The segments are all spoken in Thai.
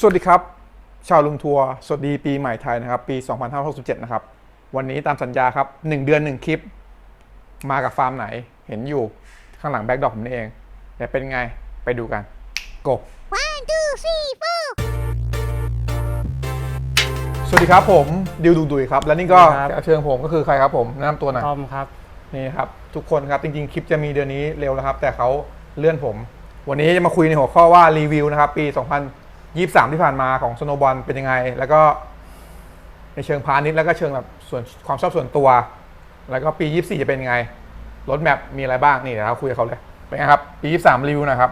สวัสดีครับ ชาวลุงทัวร์สวัสดีปีใหม่ไทยนะครับ ปี 2567 นะครับ วันนี้ตามสัญญาครับ 1 เดือน 1 คลิป มากับฟาร์มไหนเห็นอยู่ข้างหลังแบ็กดรอปผมนี่เองเดี๋ยวเป็นไงไปดูกันโก One, two, three, four. สวัสดีครับผมดิวดุงดุยครับ และนี่ก็ครับ แขกรับเชิญผมก็คือใครครับผมแนะนำตัวหน่อย ทอมครับ นี่ครับทุกคนครับจริงๆ คลิปจะมีเดือนนี้เร็วแล้วครับ แต่เขาเลื่อนผม วันนี้จะมาคุยในหัวข้อว่ารีวิวนะครับ ปี 2023ที่ผ่านมาของสโนบอลเป็นยังไง แล้วก็ในเชิงพาณิชย์แล้วก็เชิงแบบส่วนความชอบส่วนตัว แล้วก็ปี24จะเป็นยังไงรถแมพมีอะไรบ้างนี่เดี๋ยวเราคุยกับเขาเลยเป็นไงครับ ปี23รีวิวหนะครับ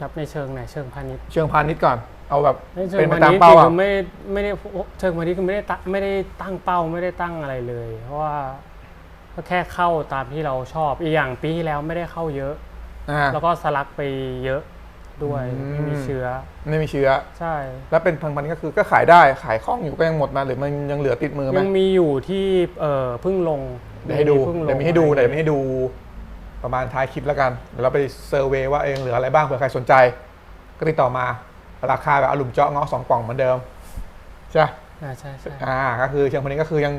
ครับในเชิงไหนเชิงพาณิชย์เชิงพาณิชย์ก่อนเอาแบบในเชิเป็นงไปพาตามณิชย์เป้าคืออะไม่ไม่ได้เชิงพาณิชย์คือไม่ได้ตั้งไม่ได้ตั้งเป้าไม่ได้ตั้งอะไรเลย เพราะว่าก็แค่เข้าตามที่เราชอบอีกอย่างปีที่แล้วไม่ได้เข้าเยอะอ่าแล้วก็สลักไปเยอะ ด้วยอืม ไม่มีเชื้อ ไม่มีเชื้อ ใช่ แล้วเป็นพันๆก็คือก็ขายได้ขายคล่องอยู่ก็ยังหมดมาหรือมันยังเหลือติดมือไหมยังมีอยู่ที่เอ่อเพิ่งลงเดี๋ยวให้ดูเพิ่งลงเดี๋ยวมีให้ดูเดี๋ยวมีให้ดูประมาณท้ายคลิปแล้วกันเดี๋ยวเราไปเซอร์เวย์ว่าเองเหลืออะไรบ้างเผื่อใครสนใจก็ติดต่อมาราคาแบบอารมณ์เจาะเงาะสองกล่องเหมือนเดิมใช่ปะ อ่าใช่ใช่ อ่าก็คือเชิงพาณิชย์ก็คือยัง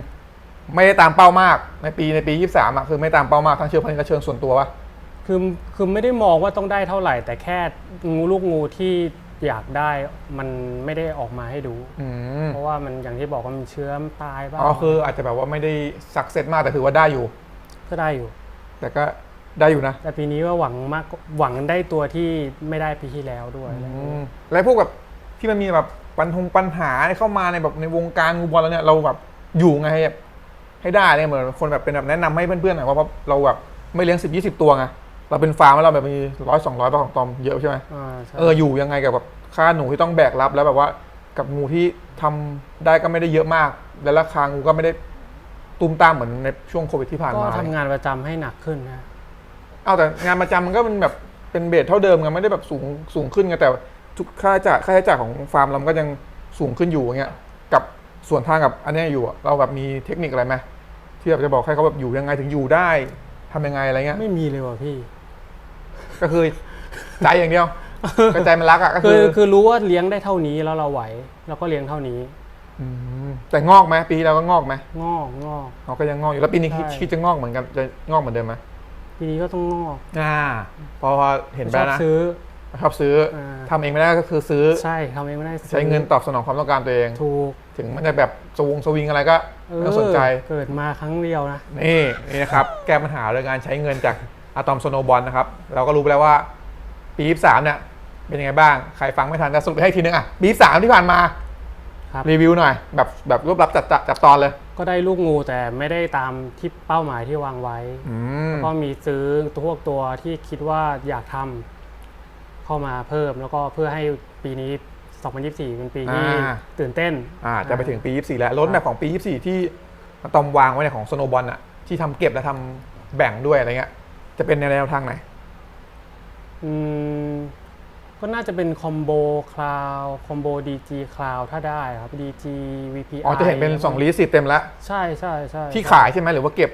ไม่ได้ตามเป้ามากในปีในปี 23อะคือไม่ตามเป้ามากทั้งเชิงพาณิชย์และเชิงส่วนตัววะ คือคือไม่ได้มองว่าต้องได้เท่าไหร่ แต่แค่งูลูกงูที่อยากได้มันไม่ได้ออกมาให้ดู อืมเพราะว่ามันอย่างที่บอกว่ามันเชื้อมนตายบ้างอ๋อคืออาจจะแบบว่าไม่ได้สักเซสมากแต่ถือว่าได้อยู่ ก็ได้อยู่ แต่ก็ได้อยู่นะแต่ปีนี้ว่าหวังมากหวังได้ตัวที่ไม่ได้ปีที่แล้วด้วยอืมแล้วพวกแบบที่มันมีแบบปัญหาปัญหาเข้ามาในแบบในวงการงูบอลแล้วเนี่ยเราแบบอยู่ไงให้แบบให้ได้เนี่ยเหมือนคนแบบเป็นแบบแนะนำให้เพื่อนๆหน่อยว่าเพราะเราแบบไม่เลี้ยงสิบยี่สิบตัวไง เราเป็นฟาร์มแล้วเราแบบมีร้อยสองร้อยปลาของตอมเยอะใช่ไหมอ่าใช่เอออยู่ยังไงกับแบบค่าหนูที่ต้องแบกรับแล้วแบบว่ากับงูที่ทำได้ก็ไม่ได้เยอะมาก แล้วราคางูก็ไม่ได้ตุ้มตามเหมือนในช่วงโควิดที่ผ่านก็มาทำงานประจำให้หนักขึ้นนะเอาแต่งานประจำมันก็เป็นแบบเป็นเบสเท่าเดิมไงไม่ได้แบบสูงสูงขึ้นไงแต่ทุกค่าใช้จ่ายค่าใช้จ่ายของฟาร์มเรามันก็ยังสูงขึ้นอยู่อย่างเงี้ยกับส่วนทางกับอันเนี้ยอยู่อะเราแบบมีเทคนิคอะไรไหมที่แบบจะบอกให้เขาแบบอยู่ยังไงถึงอยู่ได้ทำยังไงอะไรเงี้ยไม่มีเลยว่ะพี่ ก็คือใจอย่างเดียวก็ใจมันรักอะก็คืคืออคือรู้ว่าเลี้ยงได้เท่านี้แล้วเราไหวเราก็เลี้ยงเท่านี้ มแต่งอกไหมปีที่แล้วก็งอกไหมงอกงอก เราก็ยังงอกอยู่แล้วปีนี้คิดใช่ คิดจะงอกเหมือนกันจะงอกเหมือนเดิมไหมปีนี้ก็ต้องงอกอ่าพอเห็นไปชอบแล้วนะซื้อ ชอบซื้ออ่า ทำเองไม่ได้ก็คือซื้อใช่ทำเองไม่ได้ซื้อใช้เงินตอบสนองความต้องการตัวเอง ถูกถึงมันจะแบบสวงสวิงอะไรก็เอไม่อต้องสนใจ เกิดมาครั้งเดียวนะ นี่นี่นะครับ แก้ปัญหาเรื่องการใช้เงินจาก อะตอมโซโนบอลนะครับ เราก็รู้ไปแล้วว่า ปี23เนี่ยเป็นยังไงบ้าง ใครฟังไม่ทันจะสรุปให้อีกทีนึงอะปี3ที่ผ่านมาครับรีวิวหน่อย แบบแบบรวบรัดจับจับจับตอนเลย ก็ได้ลูกงูแต่ไม่ได้ตามที่เป้าหมายที่วางไว้อืมก็มีซื้อพวกตัวที่คิดว่าอยากทำเข้ามาเพิ่มแล้วก็เพื่อให้ปีนี้ 2024 เป็นปีที่อ่า ตื่นเต้น อ่าจะไปถึงปี 24 แล้วรถแบบของปี 24 ที่อะตอมวางไว้ในของโซโนบอลอะที่ทำเก็บและทำแบ่งด้วยอะไรเงี้ย จะเป็นในแนวทางไหน อืมก็น่าจะเป็นคอมโบคลาวคอมโบ DG คลาวถ้าได้ครับ DG VPI อ๋อจะเห็นเป็น2ลีสิเต็มแล้วใช่ใช่ใช่ที่ขายใช่ไหมหรือว่าเก็บ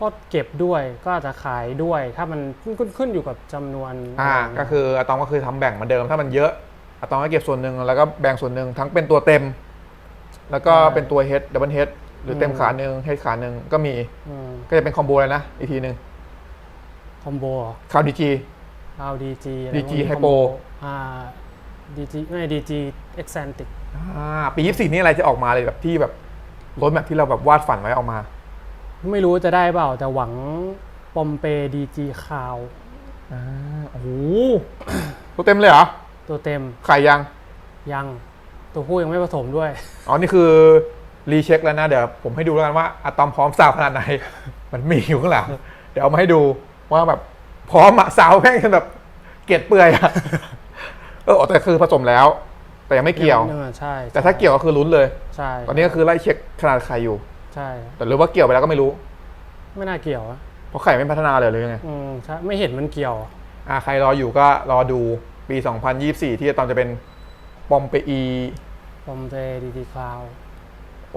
ก็เก็บด้วยก็อาจจะขายด้วย ถ้ามันขึ้นขึ้นอยู่กับจำนวนอ่าะไรก็คืออะตอมก็คือทำแบ่งเหมือนเดิม ถ้ามันเยอะอะตอมก็เก็บส่วนหนึ่งแล้วก็แบ่งส่วนหนึ่งทั้งเป็นตัวเต็ม แล้วก็เป็นตัวเฮดดับเบิลเฮดหรือเต็มขาหนึ่งเฮดขาหนึ่งก็มีอืมก็จะเป็นคอมโบเลยนะอีกทีหนึ่ง คอมโบเหรอคาวดีจีเอา DG อะไร DG พวกนี้ Hypo อ่า DG ไม่ DG Eccentric อ่าปียี่สี่นี่อะไรจะออกมาเลยแบบที่แบบรถแบบที่เราแบบวาดฝันไว้ออกมา ไม่รู้จะได้เปล่าแต่หวังปอมเป DG คาวอ่าโอ้โหตัวเต็มเลยเหรอ ตัวเต็มขายยังยังตัวผู้ยังไม่ผสมด้วย อ๋อ นี่คือรีเช็คแล้วนะ เดี๋ยวผมให้ดูแล้วกันว่าอะตอมพร้อมสาวขนาดไหน มันมีอยู่ข้างหลัง เดี๋ยวเอามาให้ดู ว่าแบบพร้อมอะสาวแม่งจนแบบเกลียดเปื่อยอะเออแต่คือผสมแล้ว แต่ยังไม่เกี่ยว ออใช่แต่ถ้าเกี่ยวก็คือลุ้นเลย ใช่ตอนนี้ก็คือไล่เช็คขนาดไข่อยู่ ใช่แต่หรือว่าเกี่ยวไปแล้วก็ไม่รู้ ไม่น่าเกี่ยวอะเพราะไข่ไม่พัฒนาเลยหรือยังไง อืมใช่ไม่เห็นมันเกี่ยว อ่าใครรออยู่ก็รอดูปี 2024 ที่อะตอมจะเป็นปอมเปอีปอมเป DG คาวป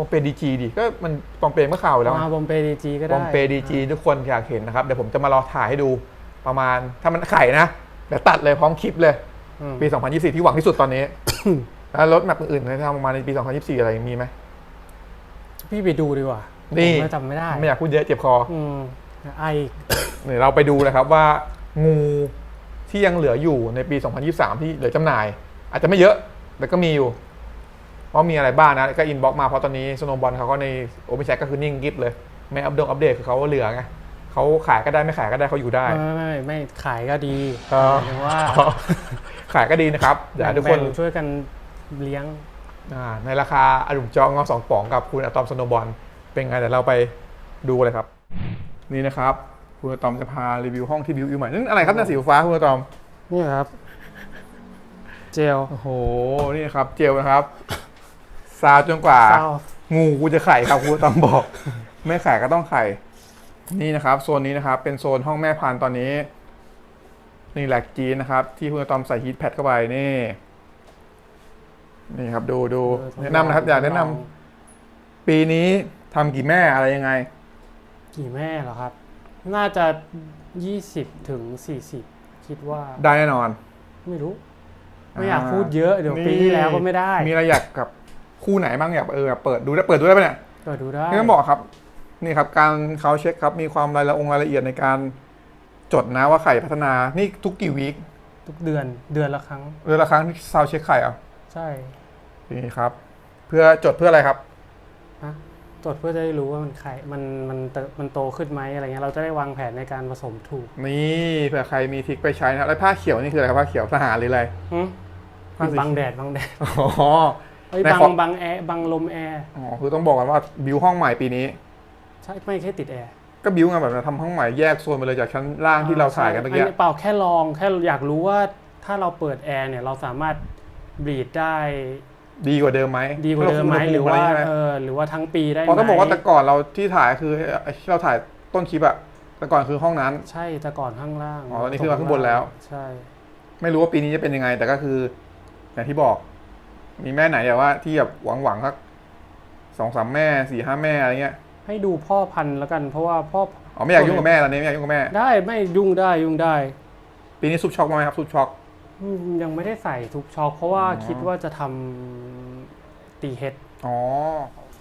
อมเปดีจีดิก็มันปอมเปเมื่อข่าวอยู่แล้วไงมาปอมเป DG ก็บได้อมเปดีจีทุกคนอยากเห็นนะครับเดี๋ยวผมจะมารอถ่ายให้ดูประมาณถ้ามันไข่นะเดี๋ยวตัดเลยพร้อมคลิปเลยอืมปี 2024 ที่หวังที่สุดตอนนี้แล้วรถแมปอื่นๆที่ทำออกมาในปี 2024 อะไรมีไหมพี่ไปดูดีกว่านี่ผมก็จำไม่ได้ ไม่อยากพูดเยอะเจ็บคออืมไอเดี๋ยวเราไปดูนะครับว่างูที่ยังเหลืออยู่ในปี 2023 ที่เหลือจำหน่าย อาจจะไม่เยอะแต่ก็มีอยู่ ว่ามีอะไรบ้างนะก็อินบ็อกมาเพราะตอนนี้สโนบอลเขาก็ในโอเ n นแชก็คือนิ่งกิฟเลย ไม่อัปเดตอัปเดตคือเขาเหลือไงเขาขายก็ได้ไม่ขายก็ได้เขาอยู่ได้ ไม่ไม่ไม่ไม่ขายก็ดีอ๋อหมายถึงว่า ขายก็ดีนะครับเดี๋ยวทุกคนแบ่งช่วยกันเลี้ยงอ่าในราคาอดุมจองเงาสองป๋องกับคุณอะตอมสโนบอลเป็นไงเดี๋ยวเราไปดูเลยครับ นี่นะครับ คุณอะตอมจะพารีวิวห้องที่บิวอิวใหม่นั่นอะไรครับเนี่ยสีฟ้าคุณอะตอมนี่ครับ เจลโอ้โหนี่นะครับเจลนะครับ ซาวจนกว่า เศร้างูกูจะไข่ครับคุณต้องบอก ไม่ไข่ก็ต้องไข่นี่นะครับ โซนนี้นะครับ เป็นโซนห้องแม่พันธุ์ตอนนี้ นี่แหลกจีนนะครับ ที่คุณตอมใส่ฮีทแพดเข้าไปนี่ นี่ครับ ดูดูเออทดลงแนะนำนะครับ อยากแนะนำปีนี้ทำกี่แม่อะไรยังไง กี่แม่เหรอครับ น่าจะยี่สิบถึงสี่สิบคิดว่าได้แน่นอน ไม่รู้ ไม่อยากพูดเยอะเดี๋ยวนี่ปีที่แล้วก็ไม่ได้ มีอะไรอยากกับ คู่ไหนบ้างอยากเออเปิดดูได้เปิดดูได้ปะเนี่ยก็ดูได้นี่ต้องบอกครับ นี่ครับการเขาเช็คครับมีความรายละองรายละเอียดในการจดนะว่าไข่พัฒนานี่ทุกกี่วีคทุกเดือนเดือนละครั้งเดือนละครั้งที่ซาวเช็คไข่เหรอะใช่นี่ครับ เพื่อจดเพื่ออะไรครับฮะตรวจเพื่อจะได้รู้ว่ามันไข่มันมันเติบมันโตขึ้นไหมอะไรเงี้ยเราจะได้วางแผนในการผสมถูกนี่เผื่อใครมีทริกไปใช้นะครับแล้วผ้าเขียวนี่คืออะไรครับผ้าเขียวทหารหรืออะไรหึผ้าสีบังแดดบังแดดอ๋อ เอ้ยไหนบังขอบังแอร์บังลมแอร์อ๋อคือต้องบอกกันว่าบิวห้องใหม่ปีนี้ ใช่ไม่แค่ติดแอร์ก็บิวไงแบบทำห้องใหม่แยกโซนไปเลยจากชั้นล่างที่เราถ่ายกันเมื่อกี้นนี้เปล่าแค่ลองแค่อยากรู้ว่าถ้าเราเปิดแอร์เนี่ยเราสามารถบีดได้ดีกว่าเดิมไหมดีกว่าเดิมไหมณหรือว่าใช่ไหมเออหรือว่าทั้งปีได้ไหเพราะต้องบอกว่ามแต่ก่อนเราที่ถ่ายคือไอ้ที่เราถ่ายต้นคลิปอะแต่ก่อนคือห้องนั้น ใช่แต่ก่อนข้างล่างอ๋อตอนนี้ขึ้นมาข้างบนแล้ว ใช่ ไม่รู้ว่าปีนี้จะเป็นยังไง แต่ก็คือ อย่างที่บอก มีแม่ไหนแบบว่าที่แบบหวังหวังๆสักสองสามแม่สี่ห้าแม่อะไรเงี้ยให้ดูพ่อพันธุ์แล้วกัน เพราะว่าพ่ออ๋อไม่อยากยุ่งกับแม่ตอนนี้ไม่อยากยุ่งกับแม่ ได้ไม่ยุ่งได้ยุ่งได้ปีนี้ซุปช็อกมาไหมครับซุปช็อก อืมยังไม่ได้ใส่ทุกช็อคเพราะว่าอ๋อ คิดว่าจะทำตีเฮดอ๋อ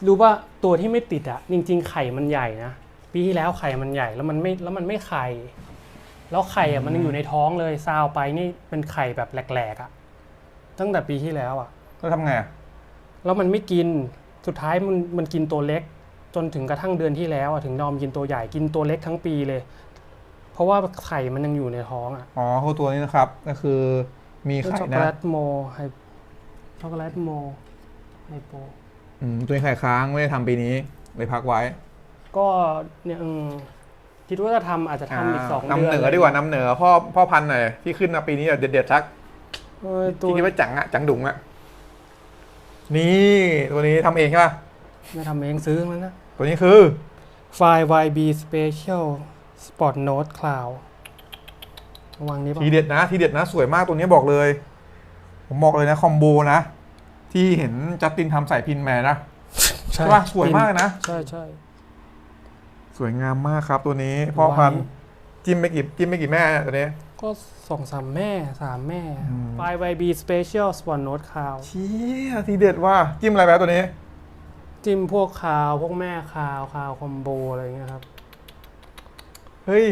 รู้ว่าตัวที่ไม่ติดอะจริง ๆ ไข่มันใหญ่นะปีที่แล้วไข่มันใหญ่แล้วมันไม่แล้วมันไม่ไข่ แล้วไข่อะมันยังอยู่ในท้องเลยซาวไปนี่เป็นไข่แบบแหลกๆอะตั้งแต่ปีที่แล้วอะ แล้วทำไงอะแล้วมันไม่กินสุดท้ายมันมันกินตัวเล็ก จนถึงกระทั่งเดือนที่แล้วอะถึงยอมกินตัวใหญ่กินตัวเล็กทั้งปีเลย เพราะว่าไข่มันยังอยู่ในท้องอะอ๋อคือตัวนี้นะครับ ก็คือมีช็ไข่อกโกนะแลตโมไฮช็อกโกแลตโมไฮโปอืมตัวนี้ไข่ค้างไม่ได้ทำปีนี้เลยพักไว้ก็เนี่ยอืมคิดว่าจะทำอาจจะทำอีกสองเดือนนำเหนือดีกว่านำเหนือพ่อพ่อพันธุ์หน่อยที่ขึ้นมาปีนี้เด็ดเด็ดๆสักเออตัวที่คิดว่าจังอะจังดุงอะ นี่ตัวนี้ทำเองใช่ป่ะไม่ทำเองซื้อมันนะตัวนี้คือ ไฟล์ YB Special Spot Note Cloud ระวังนี้ป่ะทีเด็ดนะทีเด็ดนะสวยมากตัวนี้บอกเลย ผมบอกเลยนะคอมโบนะ ที่เห็นจัสตินทำใส่พินแมนนะใช่ป่ะสวยมากนะ ใช่ใช่สวยงามมากครับตัวนี้พ่อพันธุ์จิ้มไม่กี่จิ้มไม่กี่แม่เนี่ยตัวนี้ ก็สองสามแม่สามแม่อืมไฟล์ YB Special Spot Note Cloud เชี่ยทีเด็ดว่าจิ้มอะไรไปแล้วตัวนี้ จิ้มพวกคาว พวกแม่คาวคาวคอมโบอะไรอย่างเงี้ยครับ เฮ้ย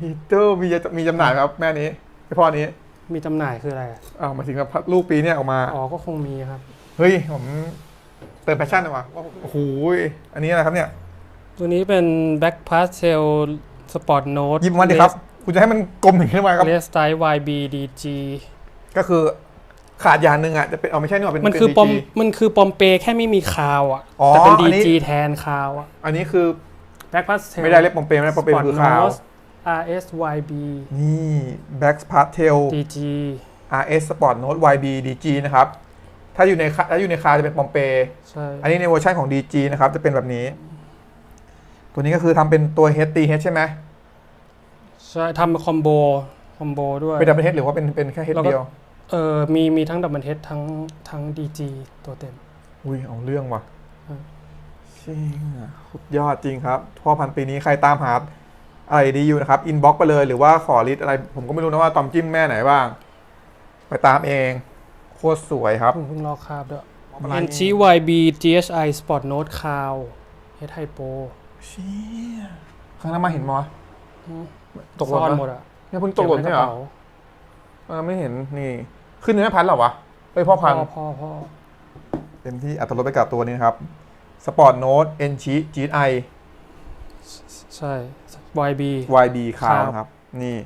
ฮีเตอร์มีจะมีจำหน่ายไหมครับแม่นี้ไอพ่อนี้ มีจำหน่ายคืออะไรอะอ้าวหมายถึงว่าลูกปีเนี่ยออกมา อ๋อ ก็คงมีครับ เฮ้ย ผมเติมแพชชั่นหน่อยว่ะว่าโอ้โหยอันนี้อะไรครับเนี่ย ตัวนี้เป็น Back Pastel Spot Note ยิ้มมาดิครับ คุณจะให้มันกลมอย่างนี้ทำไมครับ เลสไตล์ YB DG ก็คือขาดอย่างหนึ่งอะจะเป็นเอาไม่ใช่นี่หว่าเป็นมันเป็คือปอม DG มันคือปอมเปแค่ไม่มีคาวอะอ๋อแต่เป็น อันนี้ DG แทนคาวอะอันนี้คือ Back Pastel ไม่ได้เรียกปอมเปมไม่ได้ปอมเปมคือขาว Spot Note RSYB นี่ Black Pastel DG RS Sport Note YB DG นะครับ ถ้าอยู่ในคาถ้าอยู่ในคาจะเป็นปอมเป ใช่อันนี้ในเวอร์ชันของ DG นะครับ จะเป็นแบบนี้ ตัวนี้ก็คือทำเป็นตัว H T H ใช่ไหม ใช่ทำเป็นคอมโบคอมโบด้วยเป็นดับเบิลเฮดหรือว่าเป็นเป็นแค่เฮดแล้วก็เดียวเออมีมีทั้งดับเบิลเทสทั้งทั้ง DG ตัวเต็ม อุ้ยเอาเรื่องว่ะอืมจริงอะสุดยอดจริงครับพ่อพันธุ์ปีนี้ใครตามหาอะไรดีอยู่นะครับอินบ็อกไปเลยหรือว่าขอลิสต์อะไร ผมก็ไม่รู้นะว่าตอมจิ้มแม่ไหนบ้าง ไปตามเองโคตรสวยครับเพิ่งลอกคราบด้วยประมาณ n นี้ g YB GSI Sport Note Cloud H Hypo เชี่ยข้างหน้ามาเห็นมั้ยอืม ตกหล่นซ่อนปะหมดอะเนี่ยเพิ่งตกหล่นเบใช่ใกเหรระอป๋าเออไม่เห็นนี่ ขึ้นในแม่พันธุ์เหรอวะเอ้ยพ่อพันธุ์พ่อพ่อพ่อเต็มที่อัตรถรสไปกับตัวนี้นะครับ Sport Note n c GI ใช่ YB YB คาวครับนะครับนี่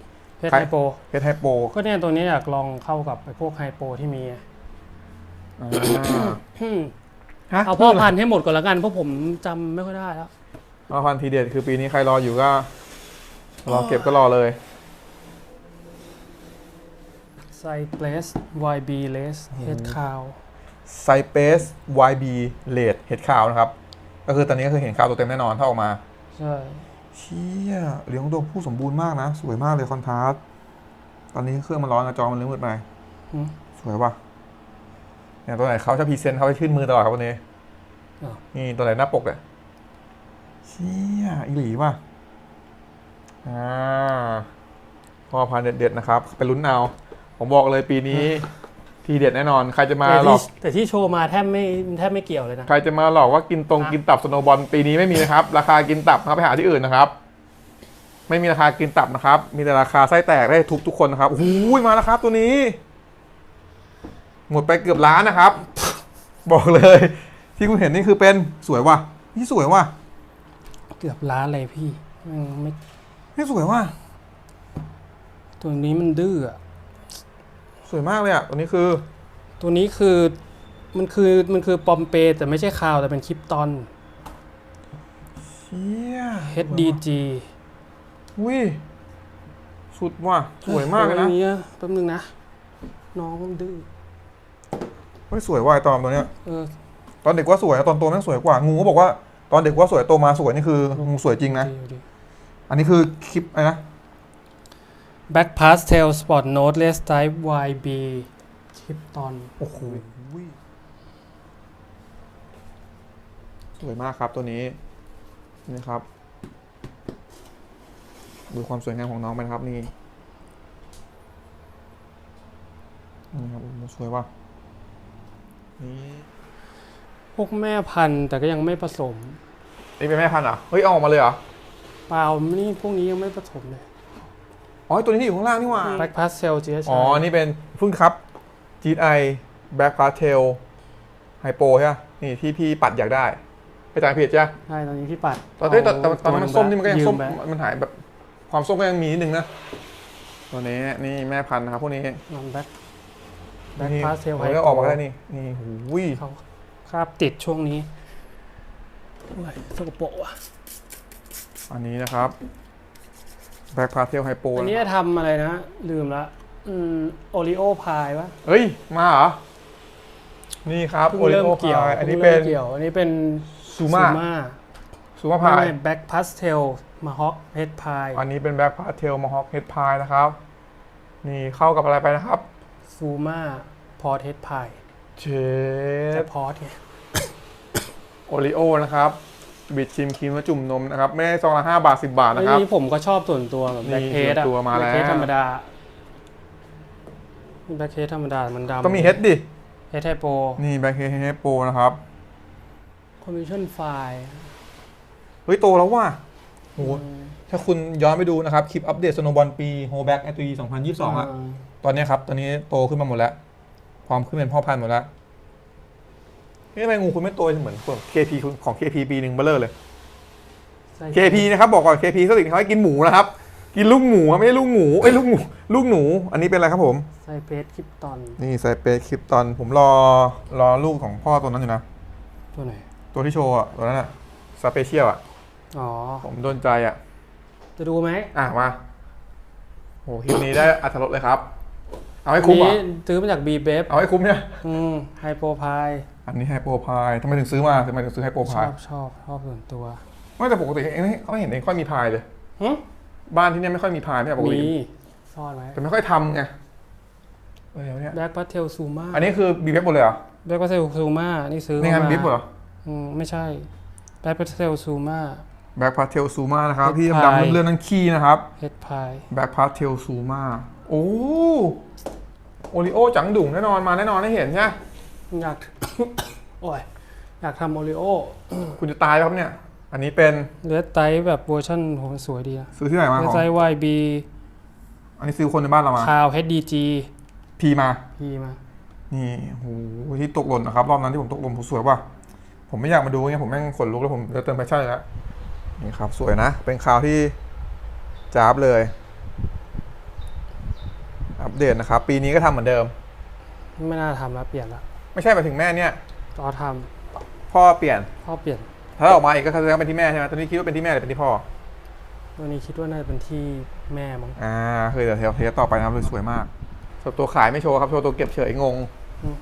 H ใคร Hypo เพชรไฮโปก็เนี่ยตัวนี้อยากลองเข้ากับไอ้พวกไฮโปที่มีไงอ่าอืมฮะเอาพ่อพันธุ์ให้หมดก่อนละกันเพราะผมจำไม่ค่อยได้แล้วพ่อพันธุ์ทีเด็ดคือปีนี้ใครรออยู่ก็ รอเก็บก็รอเลยไซเ r ส YB Less Head Cow ไซเ e ส YB เลดเห็ดขาวนะครับ ก็คือตอนนี้ก็คือเห็นขาวตัวเต็มแน่นอนถ้าออกมา ใช่เชี่ยเหลืองโดมผู้สมบูรณ์มากนะ สวยมากเลยคอนทราสต์ตอนนี้เครื่องมันร้อนนะจอมันเลื่อนมืดไปอืมสวยป่ะเนี่ยตัวไหนเขาจะพรีเซนต์เขาจะขึ้นมือตลอดครับวันนี้อ้าวนี่ตัวไหนหน้าปกเนี่ยเชี่ยอีหลีป่ะ อ่าพอพันธุ์เด็ดๆนะครับไปลุ้นเอาผมบอกเลยปีนี้ ทีเด็ดแน่นอน ใครจะมาแต่หลที่อกแต่ที่โชว์มาแทบไม่แทบไม่เกี่ยวเลยนะ ใครจะมาหลอกว่ากินตรงฮะกินตับสโนว์บอลปีนี้ไม่มีนะครับ ราคากินตับนะครับไปหาที่อื่นนะครับ ไม่มีราคากินตับนะครับ มีแต่ราคาไส้แตกได้ทุกทุกคนนะครับโอ้โหมาแล้วครับ ตัวนี้ หมดไปเกือบล้านนะครับ บอกเลย ที่คุณเห็นนี่คือเป็นสวยว่ะนี่สวยว่ะ เกือบล้านเลยพี่อืมไม่ นี่สวยว่ะตัวนี้มันดื้ออะสวยมากเลยอะตัวนี้คือ ตัวนี้คือมันคือมันคือปอมเปแต่ไม่ใช่คาวแต่เป็นคริปตอน เชี่ย HDG อุ้ยสุดว่ะ สวยมากเลยนะตัวนี้แป๊บนึงนะ น้องมันดื้อไม่สวยว่ะไอ้ตอมตัวเนี้ยเออตอนเด็กว่าสวยนะตอนโตแม่งสวยกว่างูก็บอกว่า ตอนเด็กว่าสวยโตมาสวยนี่คืองูสวยจริงนะ ดีดี อันนี้คือคลิปอะไรนะ Back Pastel Sport Note Less Type YB คริปตอน โอ้โห สวยมากครับตัวนี้นี่ครับ ดูความสวยงามของน้องไปนะครับนี่นี่ครับโอ้โหสวยว่ะนี่พวกแม่พันธุ์แต่ก็ยังไม่ผสมนี่เป็นแม่พันธุ์เหรอเฮ้ยเอาออกมาเลยเหรอ เปล่านี่พวกนี้ยังไม่ผสมเลยอ๋อตัวนี้ที่อยู่ข้างล่างนี่หว่า Black Pastel GS อ๋อ นี่เป็นพึ่งครับ GI Black Pastel Hypo ใช่ไหมนี่ที่พี่ปัดอยากได้ไปจ่ายผิดใช่ไหมใช่ตอนนี้พี่ปัดตอนนี้ตอนตอนตอนนั้นมันส้มนี่มันก็ยังส้มไปมันหายแบบความส้มก็ยังมีนิดนึงนะ ตัวนี้นี่แม่พันธุ์นะครับพวกนี้ลอง Black Black นี่ Pastel โอ้ยก็ออกมาได้นี่ นี่หูยเขาคราบติดช่วงนี้โอ้ยสกปรกว่ะ อันนี้นะครับ Black Pastel Hypo อันนี้จะทำอะไรนะ ลืมละอืมโอริโอพายปะเฮ้ย มาเหรอ นี่ครับเพิ่งเริ่ม Oreo เกี่ยว Pie อันนี้พิ่งเป็ริ่นมเกี่ยว อันนี้เป็นซูมาซูมาพายแบ็กพาสเทลมาฮอกเฮดพายอันนี้เป็น Black Pastel Mohawk Head Pie นะครับ นี่เข้ากับอะไรไปนะครับซูมาพอร์ตเฮดพายเชแต่ฟพอร์ตไงโอริโอนะครับ บิดชิมครีมและจุ่มนมนะครับไม่ได้ซองละห้าบาทสิบาทอันนะครับ นี้ผมก็ชอบส่วนตัวแบบนี่แบ็คเฮดอะส่วนตัวมาแล้ว แบ็คเฮดธรรมดาแบ็คเฮดธรรมดา มันดำต้องมีเฮดดิ เฮดไทโปนี่แบ็คเฮดโปนะครับคอมมิชชั่นไฟล์เฮ้ยโตแล้วว่ะโหถ้าคุณย้อนไปดูนะครับ คลิปอัปเดตสโนบอลปีโฮแบ็กไอตี2022อะตอนเนี้ยครับ ตอนนี้โตขึ้นมาหมดแล้ว ความขึ้นเป็นพ่อพันธุ์หมดแล้ว นี่ทำไมงูคุณไม่โตเหมือนของ KP ของ KP ปีหนึ่งเบลเลอร์เลย KP นะครับบอกก่อน KP เขาติดเขาให้กินหมูนะครับ กินลูกหมูอะไม่ใช่ลูกหมูเอ้ยลูกหมูลูกหนู อันนี้เป็นอะไรครับผมไซเปสคริปตอน นี่ใส่เปคลิปตอน ผมรอรอลูกของพ่อตัวนั้นอยู่นะ ตัวไหน ตัวที่โชว์อะตัวนั้นอะสเปเชียลอะอ๋อผมโดนใจอะ จะดูไหมอะมาโหคลิปนี้ได้อัตรสเลยครับ เอาให้คุ้มอะ นี้ซื้อมาจากบีเบฟเอาให้คุ้มเนี่ย อืมไฮโปพายอันนี้ไฮโปพายทำไมถึงซื้อมาทำไมถึงซื้อไฮโปชพายอบชอบชอบส่วนตัวไม่แต่ปกติเองเขาไม่เห็นเองค่อยมีพายเลย หึบ้านที่เนี่ยไม่ค่อยมีพายไม่ใช่ปกมีติซ่อนไว้แต่ไม่ค่อยทำไงเออเนี่ยแบ็กพัทเทลซูมาอันนี้คือบีเว็บหมดเลยเหรอแบ็กพัทเทลซูมานี่ซื้อในงานมาบิ๊บเหรออืมไม่ใช่แบ็กพัทเทลซูมา แบ็คพาเทลซูมานะครับ Head ที่ pie ดำๆเลื่อนๆนั่นขี้นะครับ เฮดพายแบ็คพาเทลซูมาโอ้ โอริโอจังดุ่งแน่นอนมาแน่นอนให้เห็นใช่ไหมอยาก โอ้ยอยากทำโอริโอคุณจะตายแล้วครับเนี่ย อันนี้เป็นเลสไตแบบเวอร์ชันโหสวยดีนะซื้อที่ไหนมาเลขสองไต YB อันนี้ซื้อคนในบ้านเรามา คาว HDG พีมา พีมา นี่โหที่ตกหล่นนะครับ รอบนั้นที่ผมตกหล่นผมสวยป่ะ ผมไม่อยากมาดูไงผมแม่งขนลุกแล้วผมจะเติมแพชชั่นอีกแล้วนี่ครับ สวยนะ เป็นคราวที่จ้าบเลย อัปเดตนะครับ ปีนี้ก็ทำเหมือนเดิม ไม่น่าทำแล้วเปลี่ยนละไม่ใช่หมายถึงแม่เนี่ยต่อทพ่อเปลี่ยนำพ่อเปลี่ยนถ้าออกมาอีกก็แสดงว่าเป็นที่แม่ใช่ไหมตอนนี้คิดว่าเป็นที่แม่หรือเป็นที่พ่อ วันนี้คิดว่าน่าจะเป็นที่แม่มั้งอ่าคือเดี๋ยวเทปเทปต่อไปนะครับเลยสวยมากโชว์ตัวขายไม่โชว์ครับ โชว์ตัวเก็บเฉยงงอืม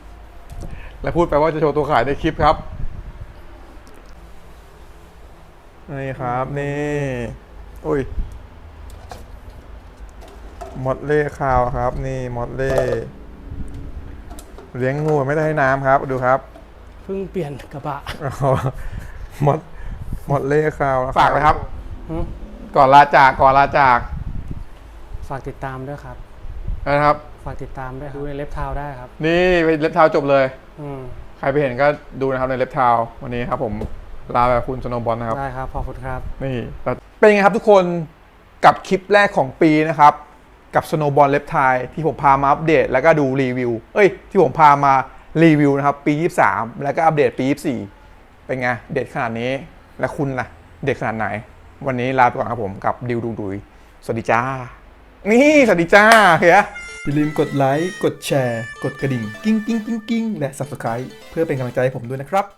แล้วพูดไปว่าจะโชว์ตัวขายในคลิปครับ นี่ครับ นี่ อุ้ย มอดเล่คาวครับ นี่มอดเล่เลี้ยงงูไม่ได้ให้น้ำครับ ดูครับเพิ่งเปลี่ยนกระบะอ๋อมอดมอดเล่คาวฝากเลยครับ หึก่อนลาจากก่อนลาจากฝากติดตามด้วยครับ นะครับ ฝากติดตามด้วยครับดูในเล็บเท้าได้ครับ นี่ไปเล็บเท้าจบเลย อืมใครไปเห็นก็ดูนะครับในเล็บเท้าวันนี้ครับผมลาแบบคุณสโนว์บอลนะครับ ได้ครับขอบคุณครับ นี่แล้วเป็นไงครับทุกคนกับคลิปแรกของปีนะครับ กับสโนว์บอลเล็บไทที่ผมพามาอัปเดต แล้วก็ดูรีวิว เอ้ย ที่ผมพามารีวิวนะครับ ปี 23 แล้วก็อัปเดตปี 24 เป็นไง เด็ดขนาดนี้ และคุณล่ะ เด็ดขนาดไหน วันนี้ลาไปก่อนครับผมกับดิวดุดุยสวัสดีจ้า นี่สวัสดีจ้าเฮียอย่าลืมกดไลค์ กดแชร์ กดกระดิ่ง กิ้งกิ้งกิ้งกิ้งและ subscribe เพื่อเป็นกำลังใจให้ผมด้วยนะครับ